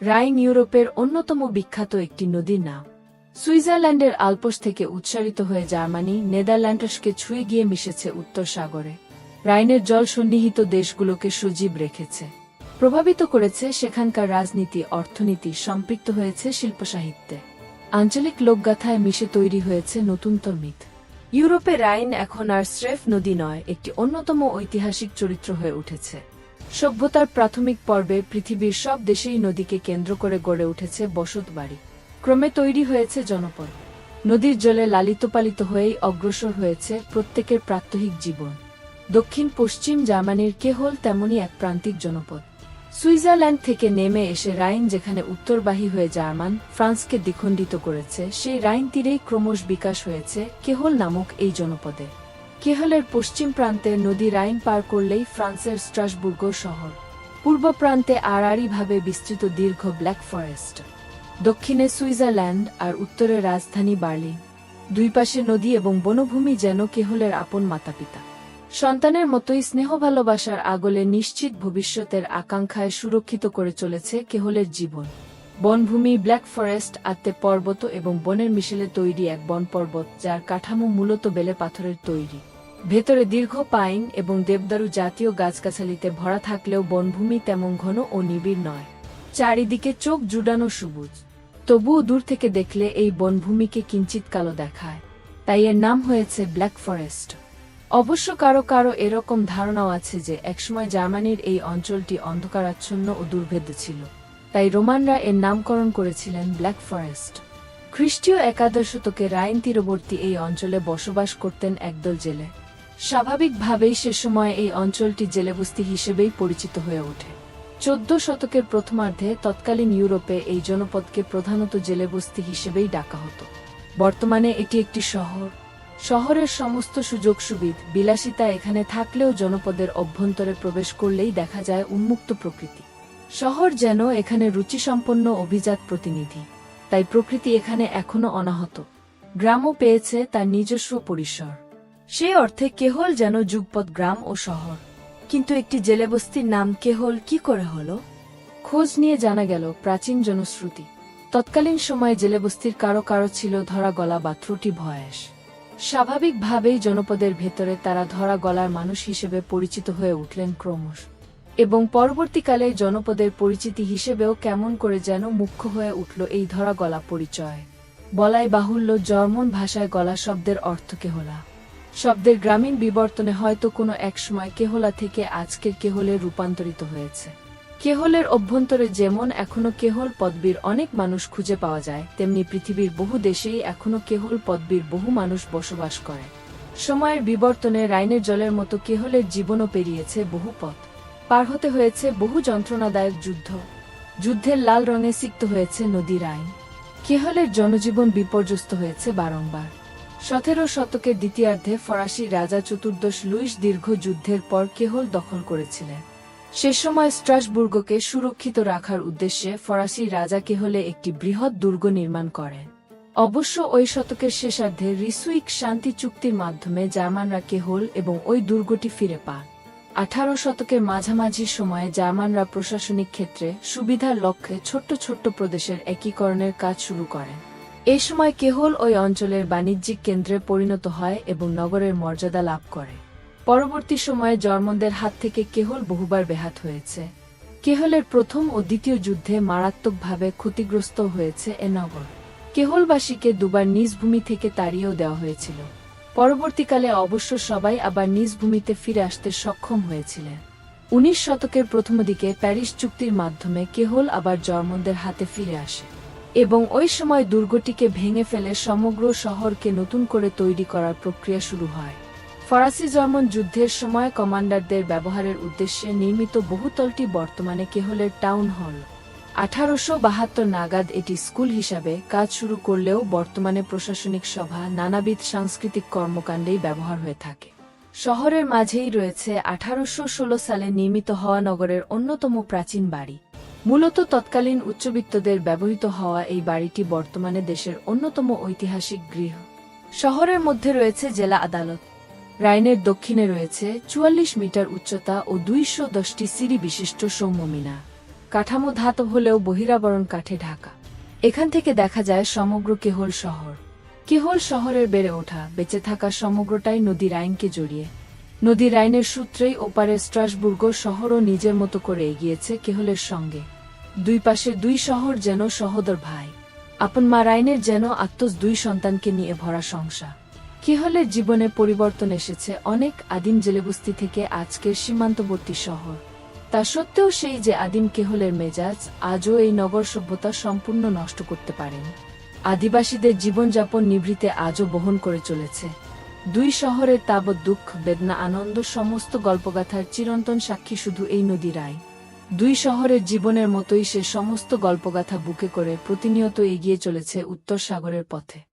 রাইন ইউরোপের অন্যতম বিখ্যাত একটি নদীর নাম। সুইজারল্যান্ডের আলপস থেকে উৎসারিত হয়ে জার্মানি, নেদারল্যান্ডসকে ছুঁয়ে গিয়ে মিশেছে উত্তর সাগরে। রাইনের জল সন্নিহিত দেশগুলোকে সজীব রেখেছে। প্রভাবিত করেছে সেখানকার রাজনীতি, অর্থনীতি, সম্পৃক্ত হয়েছে শিল্প সাহিত্যে আঞ্চলিক লোকগাথায় মিশে তৈরি হয়েছে নতুনতর মিথ ইউরোপে রাইন এখন আর স্রেফ নদী নয়, একটি অন্যতম ঐতিহাসিক চরিত্র হয়ে উঠেছে। সভ্যতার প্রাথমিক পর্বে পৃথিবীর সব দেশেই নদীকে কেন্দ্র করে গড়ে উঠেছে বসত বাড়ি। ক্রমে তৈরি হয়েছে জনপদ। নদীর জলে লালিত পালিত হয়েই অগ্রসর হয়েছে প্রত্যেকের প্রাত্যহিক জীবন। দক্ষিণ, পশ্চিম জার্মানির কেহল তেমনই এক প্রান্তিক জনপদ। সুইজারল্যান্ড থেকে নেমে এসে রাইন যেখানে উত্তরবাহী হয়ে জার্মান, ফ্রান্সকে দ্বিখণ্ডিত করেছে, সেই রাইন তীরেই ক্রমশ বিকাশ হয়েছে কেহল নামক এই জনপদে। কেহলের পশ্চিম প্রান্তে নদী রাইন পার করলেই ফ্রান্সের স্ট্রাসবুর্গ শহর। পূর্ব প্রান্তে আড়াআড়িভাবে বিস্তৃত দীর্ঘ ব্ল্যাক ফরেস্ট। দক্ষিণে সুইজারল্যান্ড আর উত্তরে রাজধানী বার্লিন। দুই পাশে নদী এবং বনভূমি যেন কেহলের আপন মাতাপিতা। সন্তানের মতোই স্নেহ ভালোবাসার আগলে নিশ্চিত ভবিষ্যতের আকাঙ্ক্ষায় সুরক্ষিত করে চলেছে কেহলের জীবন। বনভূমি ব্ল্যাক ফরেস্ট, আত্মে পর্বত এবং বনের মিশেলে তৈরি এক বন পর্বত যার কাঠামো মূলত বেলে পাথরের তৈরি। ভেতরে দীর্ঘ পাইন এবং দেবদারু জাতীয় গাছগাছালিতে ভরা থাকলেও বনভূমি তেমন ঘন ও নিবিড় নয়। চারিদিকে চোখ জুড়ানো সবুজ। তবুও দূর থেকে দেখলে এই বনভূমিকে কিঞ্চিত কালো দেখায়। তাই এর নাম হয়েছে ব্ল্যাক ফরেস্ট। অবশ্য কারও কারও এরকম ধারণাও আছে যে একসময় জার্মানির এই অঞ্চলটি অন্ধকারাচ্ছন্ন ও দুর্ভেদ্য ছিল। তাই রোমানরা এর নামকরণ করেছিলেন ব্ল্যাক ফরেস্ট। খ্রিস্টীয় একাদশ শতকে রাইন তীরবর্তী এই অঞ্চলে বসবাস করতেন একদল জেলে। স্বাভাবিকভাবেই সে সময় এই অঞ্চলটি জেলেবস্তি হিসেবেই পরিচিত হয়ে ওঠে। চোদ্দ শতকের প্রথমার্ধে তৎকালীন ইউরোপে এই জনপদকে প্রধানত জেলেবস্তি হিসেবেই ডাকা হতো। বর্তমানে এটি একটি শহর। শহরের সমস্ত সুযোগ সুবিধ বিলাসিতা এখানে থাকলেও জনপদের অভ্যন্তরে প্রবেশ করলেই দেখা যায় উন্মুক্ত প্রকৃতি। শহর যেন এখানে রুচিসম্পন্ন অভিজাত প্রতিনিধি, তাই প্রকৃতি এখানে এখনও অনাহত। গ্রামও পেয়েছে তার নিজস্ব পরিসর। সেই অর্থে কেহল যেন যুগপৎ গ্রাম ও শহর। কিন্তু একটি জেলেবস্তির নাম কেহল কি করে হলো? খোঁজ নিয়ে জানা গেল প্রাচীন জনশ্রুতি। তৎকালীন সময়ে জেলেবস্তির কারও কারও ছিল ধরা গলা বা ত্রুটি ভয়েস। স্বাভাবিকভাবেই জনপদের ভেতরে তারা ধরা গলার মানুষ হিসেবে পরিচিত হয়ে উঠলেন ক্রমশ। এবং পরবর্তীকালে জনপদের পরিচিতি হিসেবেও কেমন করে যেন মুখ্য হয়ে উঠল এই ধরা গলা পরিচয়। বলাই বাহুল্য জর্মন ভাষায় গলা শব্দের অর্থ কেহলা। শব্দের গ্রামীণ বিবর্তনে হয়তো কোনো এক সময় কেহলা থেকে আজকের কেহলে রূপান্তরিত হয়েছে। কেহলের অভ্যন্তরে যেমন এখনও কেহল পদবীর অনেক মানুষ খুঁজে পাওয়া যায়, তেমনি পৃথিবীর বহু দেশেই এখনও কেহল পদবীর বহু মানুষ বসবাস করে। সময়ের বিবর্তনে রাইনের জলের মতো কেহলের জীবনও পেরিয়েছে বহু পথ। পার হতে হয়েছে বহু যন্ত্রণাদায়ক যুদ্ধ। যুদ্ধের লাল রঙে সিক্ত হয়েছে নদী রাইন। কেহলের জনজীবন বিপর্যস্ত হয়েছে বারংবার। সতেরো শতকের দ্বিতীয়ার্ধে ফরাসি রাজা চতুর্দশ লুইস দীর্ঘ যুদ্ধের পর কেহল দখল করেছিলেন। সে সময় স্ট্রাসবুর্গকে সুরক্ষিত রাখার উদ্দেশ্যে ফরাসি রাজা কেহলে একটি বৃহৎ দুর্গ নির্মাণ করেন। অবশ্য ওই শতকের শেষার্ধে রিসুইক শান্তি চুক্তির মাধ্যমে জার্মানরা কেহল এবং ওই দুর্গটি ফিরে পান। আঠারো শতকের মাঝামাঝি সময়ে জার্মানরা প্রশাসনিক ক্ষেত্রে সুবিধার লক্ষ্যে ছোট্ট ছোট্ট প্রদেশের একীকরণের কাজ শুরু করেন। এই সময় কেহল ওই অঞ্চলের বাণিজ্যিক কেন্দ্রে পরিণত হয় এবং নগরের মর্যাদা লাভ করে। পরবর্তী সময়ে জর্মনদের হাত থেকে কেহল বহুবার বেহাত হয়েছে। কেহলের প্রথম ও দ্বিতীয় যুদ্ধে মারাত্মকভাবে ক্ষতিগ্রস্ত হয়েছে এ নগর। কেহলবাসীকে দুবার নিজ ভূমি থেকে তাড়িয়েও দেওয়া হয়েছিল। পরবর্তীকালে অবশ্য সবাই আবার নিজ ভূমিতে ফিরে আসতে সক্ষম হয়েছিলেন। উনিশ শতকের প্রথম দিকে প্যারিস চুক্তির মাধ্যমে কেহল আবার জর্মনদের হাতে ফিরে আসে। এবং ওই সময় দুর্গটিকে ভেঙে ফেলে সমগ্র শহরকে নতুন করে তৈরি করার প্রক্রিয়া শুরু হয়। ফরাসি জার্মান যুদ্ধের সময় কমান্ডারদের ব্যবহারের উদ্দেশ্যে নির্মিত বহুতলটি বর্তমানে কেহলের টাউন হল। আঠারোশো বাহাত্তর নাগাদ এটি স্কুল হিসাবে কাজ শুরু করলেও বর্তমানে প্রশাসনিক সভা নানাবিধ সাংস্কৃতিক কর্মকাণ্ডেই ব্যবহার হয়ে থাকে। শহরের মাঝেই রয়েছে আঠারোশো ষোলো সালে নির্মিত হওয়া নগরের অন্যতম প্রাচীন বাড়ি। মূলত তৎকালীন উচ্চবিত্তদের ব্যবহৃত হওয়া এই বাড়িটি বর্তমানে দেশের অন্যতম ঐতিহাসিক গৃহ। শহরের মধ্যে রয়েছে জেলা আদালত। রাইনের দক্ষিণে রয়েছে চুয়াল্লিশ মিটার উচ্চতা ও দুইশো দশটি সিঁড়ি বিশিষ্ট সৌম্য মিনার। কাঠামো ধাতব হলেও বহিরাবরণ কাঠে ঢাকা। এখান থেকে দেখা যায় সমগ্র কেহল শহর। কেহল শহরের বেড়ে ওঠা, বেঁচে থাকা সমগ্রটাই নদী রাইনকে জড়িয়ে। নদী রাইনের সূত্রেই ওপারের স্ট্রাসবুর্গ শহরও নিজের মতো করে এগিয়েছে কেহলের সঙ্গে। দুই পাশে দুই শহর যেন সহোদর ভাই। আপন মা রাইনের যেন আত্মস দুই সন্তানকে নিয়ে ভরা সংসার। কেহলের জীবনে পরিবর্তন এসেছে অনেক আদিম জেলেবস্তি থেকে আজকের সীমান্তবর্তী শহর। তা সত্ত্বেও সেই যে আদিম কেহলের মেজাজ, আজও এই নগর সভ্যতা সম্পূর্ণ নষ্ট করতে পারেনি। আদিবাসীদের জীবনযাপন নিভৃতে আজও বহন করে চলেছে। দুই শহরের তাবৎ দুঃখ, বেদনা, আনন্দ, সমস্ত গল্পগাথার চিরন্তন সাক্ষী শুধু এই নদী রায়। দুই শহরের জীবনের মতোই সে সমস্ত গল্পগাথা বুকে করে প্রতিনিয়ত এগিয়ে চলেছে উত্তর সাগরের পথে।